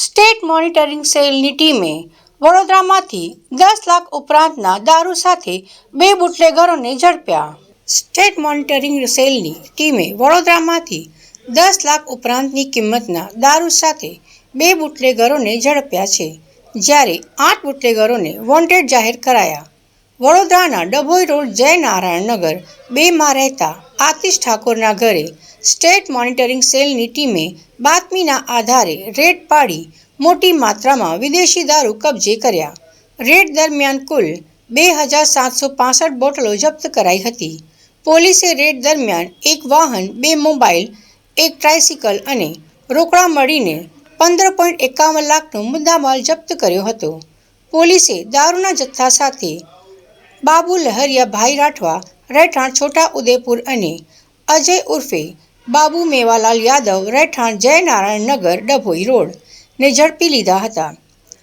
State monitoring સેલની ટીમે વડોદરામાંથી દસ લાખ ઉપરાંતના દારૂ સાથે બે બુટલેગરોને ઝડપ્યા. સ્ટેટ મોનિટરિંગ સેલની ટીમે વડોદરામાંથી દસ લાખ ઉપરાંતની કિંમતના દારૂ સાથે બે બુટલેગરોને ઝડપ્યા છે, જ્યારે આઠ બુટલેગરોને વોન્ટેડ જાહેર કરાયા. વડોદરાના ડભોઈ રોડ જયનારાયણ નગર બેમાં રહેતા આતિશ ઠાકોરના ઘરે સ્ટેટ મોનિટરિંગ સેલની ટીમે બાતમીના આધારે રેડ પાડી મોટી માત્રામાં વિદેશી દારૂ કબજે કર્યા. રેડ દરમિયાન કુલ બે હજાર સાતસો પાસઠ બોટલો જપ્ત કરાઈ હતી. પોલીસે રેડ દરમિયાન એક વાહન, બે મોબાઈલ, એક ટ્રાયસિકલ અને રોકડા મળીને પંદર પોઈન્ટ એકાવન લાખનો મુદ્દામાલ જપ્ત કર્યો હતો. પોલીસે દારૂના જથ્થા સાથે બાબુ લહરિયા ભાઈ રાઠવા, રહેઠાણ છોટા ઉદેપુર અને અજય ઉર્ફે બાબુ મેવાલાલ યાદવ, રહેઠાણ જયનારાયણ નગર, ડભોઈ રોડ ને ઝડપી લીધા હતા.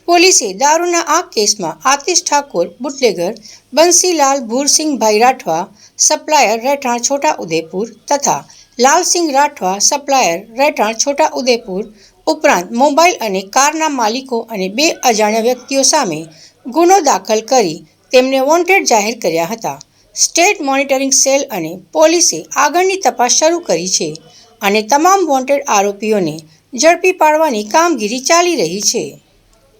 પોલીસે દારૂના આ કેસમાં આતિશ ઠાકોર, બુટલેગર, બંસીલાલ ભૂરસિંહભાઈ રાઠવા, સપ્લાયર, રહેઠાણ છોટા ઉદેપુર તથા લાલસિંહ રાઠવા, સપ્લાયર, રહેઠાણ છોટા ઉદેપુર ઉપરાંત મોબાઈલ અને કારના માલિકો અને બે અજાણ્યા વ્યક્તિઓ સામે ગુનો દાખલ કરી તેમને વોન્ટેડ જાહેર કર્યા હતા. સ્ટેટ મોનિટરિંગ સેલ અને પોલીસે આગળની તપાસ શરૂ કરી છે અને તમામ વોન્ટેડ આરોપીઓને ઝડપી પાડવાની કામગીરી ચાલી રહી છે.